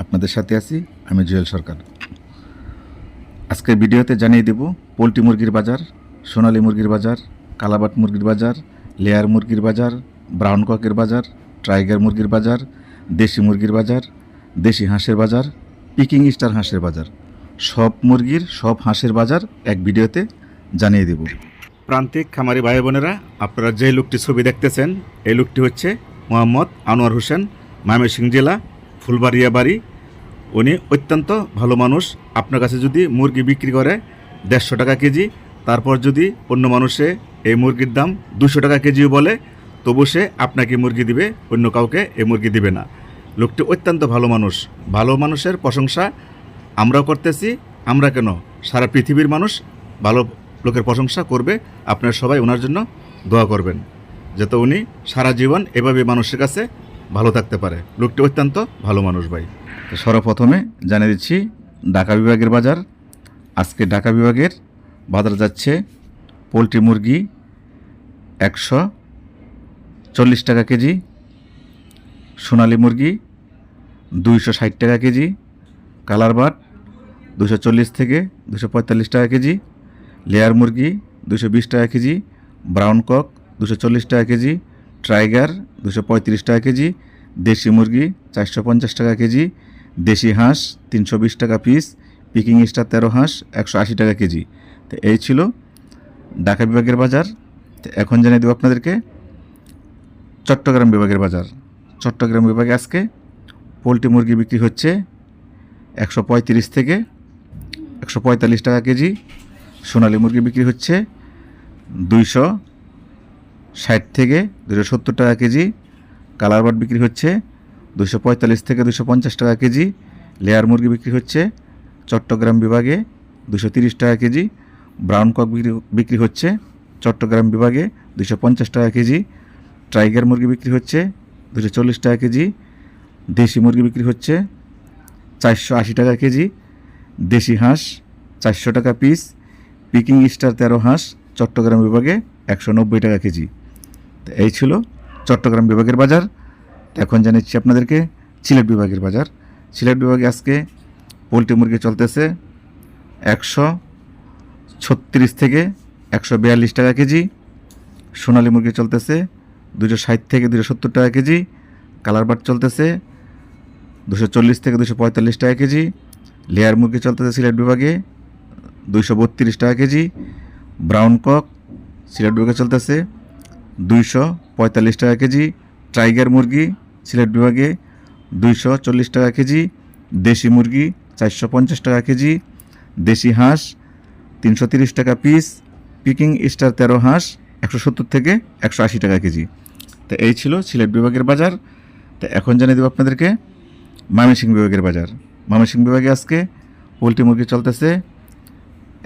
আপনাদের সাথে আছি, আমি জুয়েল সরকার। আজকের ভিডিওতে জানিয়ে দেব, পোলট্রি মুরগির বাজার, সোনালী মুরগির বাজার, কালাবাট মুরগির বাজার, লেয়ার মুরগির বাজার, ব্রাউন ককের বাজার, টাইগার মুরগির বাজার, দেশি মুরগির বাজার, দেশি হাঁসের বাজার, পিকিং স্টার হাঁসের বাজার। সব মুরগির, সব হাঁসের বাজার এক ভিডিওতে জানিয়ে দেব। প্রান্তিক খামারি ভাই বোনেরা, আপনারা যে লোকটি ছবি দেখতেছেন, এই লোকটি হচ্ছে মোহাম্মদ আনোয়ার হোসেন, ময়মনসিংহ জেলা ফুলবাড়িয়া বাড়ি, উনি অত্যন্ত ভালো মানুষ। আপনার কাছে যদি মুরগি বিক্রি করে দেড়শো টাকা কেজি, তারপর যদি অন্য মানুষে এই মুরগির দাম দুশো টাকা কেজিও বলে, তবু সে আপনাকে মুরগি দিবে, অন্য কাউকে এই মুরগি দিবে না। লোকটি অত্যন্ত ভালো মানুষ। ভালো মানুষের প্রশংসা আমরাও করতেছি, আমরা কেন? সারা পৃথিবীর মানুষ ভালো লোকের প্রশংসা করবে, আপনারা সবাই ওনার জন্য দোয়া করবেন, যাতে উনি সারা জীবন এভাবে মানুষের কাছে ভালো থাকতে পারে। লোকটি অত্যন্ত ভালো মানুষ ভাই। তো সর্বপ্রথমে জানিয়ে দিচ্ছি, ঢাকা বিভাগের বাজার। আজকে ঢাকা বিভাগের বাজার যাচ্ছে পোলট্রি মুরগি একশো চল্লিশ টাকা কেজি, সোনালি মুরগি দুইশো ষাট টাকা কেজি, কালার বাট দুশো চল্লিশ থেকে দুশো পঁয়তাল্লিশ টাকা কেজি, লেয়ার মুরগি দুশো বিশ টাকা কেজি, ব্রাউন কক দুশো চল্লিশ টাকা কেজি ট্রাইগার দুশো টাকা কেজি, দেশি মুরগি, চারশো পঞ্চাশ টাকা কেজি, দেশি হাঁস, তিনশো বিশ টাকা পিস পিকিং স্টার তেরো হাঁস, একশো আশি টাকা কেজি। তো এই ছিল ঢাকা বিভাগের বাজার। এখন জানিয়ে দেবো আপনাদেরকে চট্টগ্রাম বিভাগের বাজার। চট্টগ্রাম বিভাগে আজকে পোলট্রি মুরগি বিক্রি হচ্ছে একশো পঁয়ত্রিশ থেকে একশো পঁয়তাল্লিশ টাকা কেজি। সোনালী মুরগি বিক্রি হচ্ছে দুইশো ষাট থেকে দুশো সত্তর টাকা কেজি, কালার বাট বিক্রি হচ্ছে দুশো পঁয়তাল্লিশ থেকে দুশো পঞ্চাশ টাকা কেজি, লেয়ার মুরগি বিক্রি হচ্ছে চট্টগ্রাম বিভাগে দুশো তিরিশ টাকা কেজি, ব্রাউন কক বিক্রি হচ্ছে চট্টগ্রাম বিভাগে দুশো পঞ্চাশ টাকা কেজি, টাইগার মুরগি বিক্রি হচ্ছে দুশো চল্লিশ টাকা কেজি, দেশি মুরগি বিক্রি হচ্ছে চারশো আশি টাকা কেজি, দেশি হাঁস চারশো টাকা পিস পিকিং স্টার তেরো হাঁস চট্টগ্রাম বিভাগে একশো নব্বই টাকা কেজি। তো এই ছিল চট্টগ্রাম বিভাগের বাজার। এখন জানাচ্ছি আপনাদেরকে সিলেট বিভাগের বাজার। সিলেট বিভাগে আজকে পোলট্রি মুরগি চলতেছে একশো ছত্রিশ থেকে একশো বিয়াল্লিশ টাকা কেজি। সোনালী মুরগি চলতেছে দুশো ষাট থেকে দুশো সত্তর টাকা কেজি। কালার বাট চলতেছে দুশো চল্লিশ থেকে দুশো পঁয়তাল্লিশ টাকা কেজি। লেয়ার মুরগি চলতেছে সিলেট বিভাগে দুইশো বত্রিশ টাকা কেজি। ব্রাউন কক সিলেট বিভাগে চলতেছে দুইশো পঁয়তাল্লিশ টাকা কেজি, টাইগার মুরগি, সিলেট বিভাগে দুইশো চল্লিশ টাকা কেজি, দেশি মুরগি চারশো পঞ্চাশ টাকা কেজি, দেশি হাঁস তিনশো তিরিশ টাকা পিস পিকিং স্টার তেরো হাঁস একশো সত্তর থেকে একশো আশি টাকা কেজি। তো এই ছিল সিলেট বিভাগের বাজার। তো এখন জানিয়ে দেবো আপনাদেরকে ময়মনসিংহ বিভাগের বাজার। ময়মনসিংহ বিভাগে আজকে পোলট্রি মুরগি চলতেছে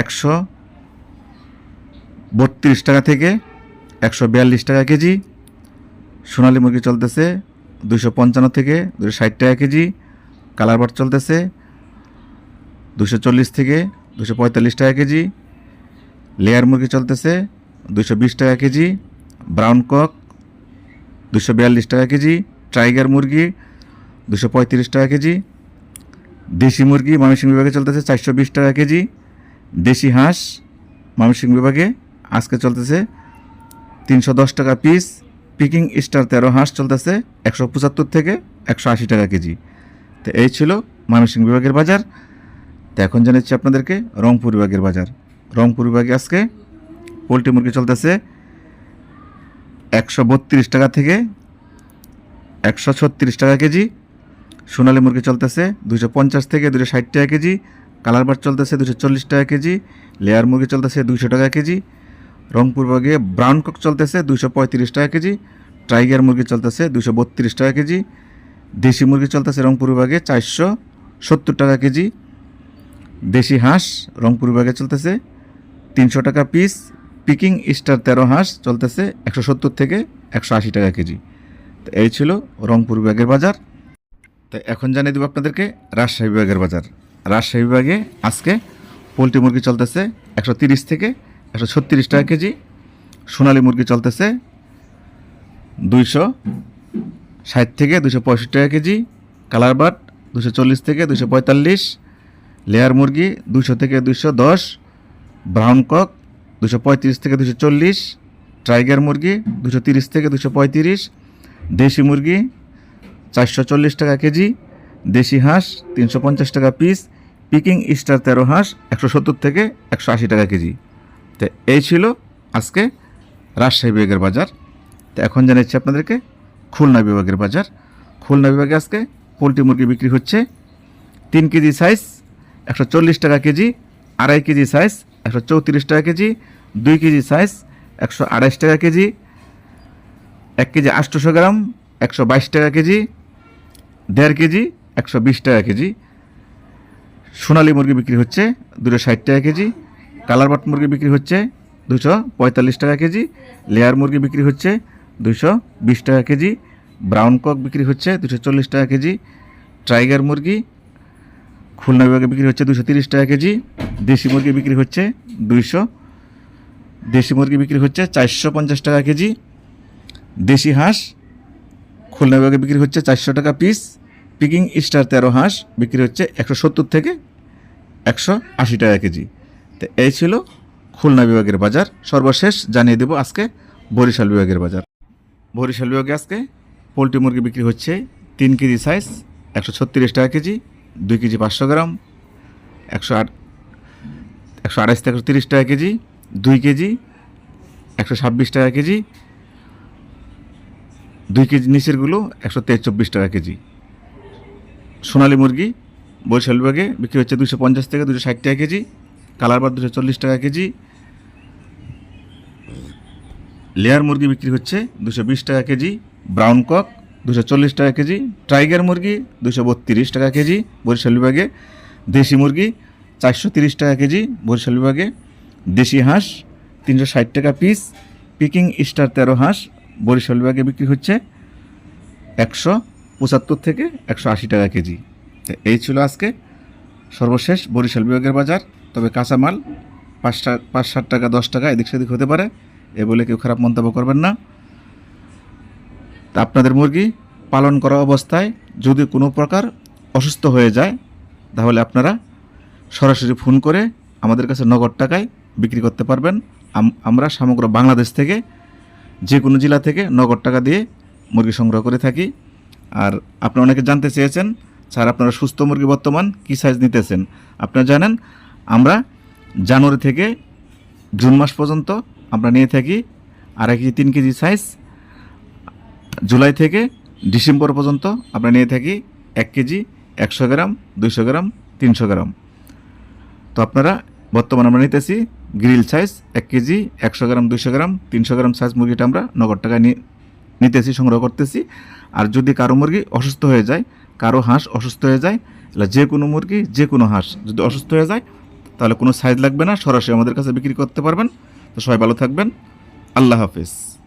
একশো বত্রিশ টাকা থেকে একশো বিয়াল্লিশ টাকা কেজি, সোনালী মুরগি চলতেছে দুশো পঞ্চান্ন থেকে দুশো ষাট টাকা কেজি, কালার বাট চলতেছে দুশো চল্লিশ থেকে দুশো পঁয়তাল্লিশ টাকা কেজি, লেয়ার মুরগি চলতেছে দুশো বিশ টাকা কেজি, ব্রাউন কক দুশো বিয়াল্লিশ টাকা কেজি, টাইগার মুরগি দুশো পঁয়ত্রিশ টাকা কেজি, দেশি মুরগি ময়মনসিংহ বিভাগে চলতেছে চারশো বিশ টাকা কেজি, দেশি হাঁস ময়মনসিংহ বিভাগে আজকে চলতেছে তিনশো দশ টাকা পিস পিকিং স্টার তেরো হাঁস চলতেছে একশো পঁচাত্তর থেকে একশো আশি টাকা কেজি। তো এই ছিল ময়মনসিংহ বিভাগের বাজার। তো এখন জানাচ্ছি আপনাদেরকে রংপুর বিভাগের বাজার। রংপুর বিভাগে আজকে পোলট্রি মুরগি চলতেছে একশো বত্রিশ টাকা থেকে একশো ছত্রিশ টাকা কেজি। সোনালী মুরগি চলতেছে দুশো পঞ্চাশ থেকে দুশো ষাট টাকা কেজি। কালার বার চলতেছে দুশো চল্লিশ টাকা কেজি। লেয়ার মুরগি চলতেছে দুশো টাকা কেজি। রংপুর বিভাগে ব্রাউন কক চলতেছে দুশো পঁয়ত্রিশ টাকা কেজি টাইগার মুরগি চলতেছে দুশো বত্রিশ টাকা কেজি, দেশি মুরগি চলতেছে রংপুর বিভাগে চারশো সত্তর টাকা কেজি, দেশি হাঁস রংপুর বিভাগে চলতেছে তিনশো টাকা পিস পিকিং স্টার তেরো হাঁস চলতেছে একশো সত্তর থেকে একশো আশি টাকা কেজি। তো এই ছিল রংপুর বিভাগের বাজার। তো এখন জানিয়ে দেবো আপনাদেরকে রাজশাহী বিভাগের বাজার। রাজশাহী বিভাগে আজকে পোলট্রি মুরগি চলতেছে একশো তিরিশ থেকে একশো ছত্রিশ টাকা কেজি। সোনালী মুরগি চলতেছে দুইশো ষাট থেকে দুশো পঁয়ষট্টি টাকা কেজি। কালার বাট দুশো চল্লিশ থেকে দুশো পঁয়তাল্লিশ। লেয়ার মুরগি দুশো থেকে দুশো দশ। ব্রাউন কক দুশো পঁয়ত্রিশ থেকে দুশো চল্লিশ। টাইগার মুরগি দুশো তিরিশ থেকে দুশো পঁয়ত্রিশ। দেশি মুরগি চারশো চল্লিশ টাকা কেজি। দেশি হাঁস তিনশো পঞ্চাশ টাকা পিস। পিকিং স্টার তেরো হাঁস একশো সত্তর থেকে একশো আশি টাকা কেজি। তো এই ছিল আজকে রাজশাহী বিভাগের বাজার। তো এখন জানাচ্ছি আপনাদেরকে খুলনা বিভাগের বাজার। খুলনা বিভাগে আজকে পোলট্রি মুরগি বিক্রি হচ্ছে তিন কেজি সাইজ একশো চল্লিশ টাকা কেজি, আড়াই কেজি সাইজ একশো চৌত্রিশ টাকা কেজি, দুই কেজি সাইজ একশো টাকা কেজি, এক কেজি আটশোশো গ্রাম একশো বাইশ টাকা কেজি, দেড় কেজি একশো বিশ টাকা কেজি। সোনালী মুরগি বিক্রি হচ্ছে দুশো ষাট টাকা কেজি কালার বাট মুরগি বিক্রি হচ্ছে দুশো পঁয়তাল্লিশ টাকা কেজি, লেয়ার মুরগি বিক্রি হচ্ছে দুশো বিশ টাকা কেজি, ব্রাউন কক বিক্রি হচ্ছে দুশো চল্লিশ টাকা কেজি, টাইগার মুরগি খুলনা বিভাগে বিক্রি হচ্ছে দুশো তিরিশ টাকা কেজি, দেশি মুরগি বিক্রি হচ্ছে দুইশো, দেশি মুরগি বিক্রি হচ্ছে চারশো পঞ্চাশ টাকা কেজি, দেশি হাঁস খুলনা বিভাগে বিক্রি হচ্ছে চারশো টাকা পিস, পিকিং স্টার তেরো হাঁস বিক্রি হচ্ছে একশো সত্তর থেকে একশো আশি টাকা কেজি। তো, এই ছিল খুলনা বিভাগের বাজার। সর্বশেষ জানিয়ে দেব আজকে বরিশাল বিভাগের বাজার। বরিশাল বিভাগে আজকে পোলট্রি মুরগি বিক্রি হচ্ছে তিন কেজি সাইজ একশো ছত্রিশ টাকা কেজি, দুই কেজি পাঁচশো গ্রাম, একশো আট, একশো আড়াইশ থেকে একশো তিরিশ টাকা কেজি, দুই কেজি, একশো ছাব্বিশ টাকা কেজি, দুই কেজি নিচেরগুলো একশো তেইশ চব্বিশ টাকা কেজি। সোনালী মুরগি বরিশাল বিভাগে বিক্রি হচ্ছে দুশো পঞ্চাশ থেকে দুশো ষাট টাকা কেজি কালার বার দুশো চল্লিশ টাকা কেজি। লেয়ার মুরগি বিক্রি হচ্ছে দুশো বিশ টাকা কেজি। ব্রাউন কক দুশো চল্লিশ টাকা কেজি। টাইগার মুরগি দুশো বত্রিশ টাকা কেজি। বরিশাল বিভাগে দেশি মুরগি চারশো তিরিশ টাকা কেজি। বরিশাল বিভাগে দেশি হাঁস তিনশো ষাট টাকা পিস। পিকিং স্টার তেরো হাঁস বরিশাল বিভাগে বিক্রি হচ্ছে একশো পঁচাত্তর থেকে একশো আশি টাকা কেজি। এই ছিল আজকে সর্বশেষ বরিশাল বিভাগের বাজার, তবে কাঁচামাল পাঁচ পাঁচ ষাট টাকা, দশ টাকা এদিক সেদিক হতে পারে, এ বলে কেউ খারাপ মন্তব্য করবেন না। তা আপনাদের মুরগি পালন করা অবস্থায় যদি কোনো প্রকার অসুস্থ হয়ে যায়, তাহলে আপনারা সরাসরি ফোন করে আমাদের কাছে নগদ টাকায় বিক্রি করতে পারবেন। আম- আমরা সমগ্র বাংলাদেশ থেকে, যে কোনো জেলা থেকে নগদ টাকা দিয়ে মুরগি সংগ্রহ করে থাকি। আর আপনারা অনেকে জানতে চেয়েছেন স্যার, আপনারা সুস্থ মুরগি বর্তমান কী সাইজ নিতেছেন? আপনারা জানেন, আমরা জানুয়ারি থেকে জুন মাস পর্যন্ত আমরা নিয়ে থাকি আড়াই কেজি, তিন কেজি সাইজ জুলাই থেকে ডিসেম্বর পর্যন্ত আমরা নিয়ে থাকি এক কেজি, একশো গ্রাম, দুইশো গ্রাম, তিনশো গ্রাম। তো আপনারা, বর্তমানে আমরা নিতেছি গ্রিল সাইজ এক কেজি, একশো গ্রাম, দুইশো গ্রাম, তিনশো গ্রাম সাইজ মুরগিটা আমরা নগদ টাকায় নিতেছি, সংগ্রহ করতেছি। আর যদি কারও মুরগি অসুস্থ হয়ে যায় কারও হাঁস অসুস্থ হয়ে যায়, তাহলে যে কোনো মুরগি, যে কোনো হাঁস যদি অসুস্থ হয়ে যায়, তাহলে কোনো সাইজ লাগবে না, সরাসরি আমাদের কাছে বিক্রি করতে পারবেন। তো সবাই ভালো থাকবেন। আল্লাহ হাফেজ।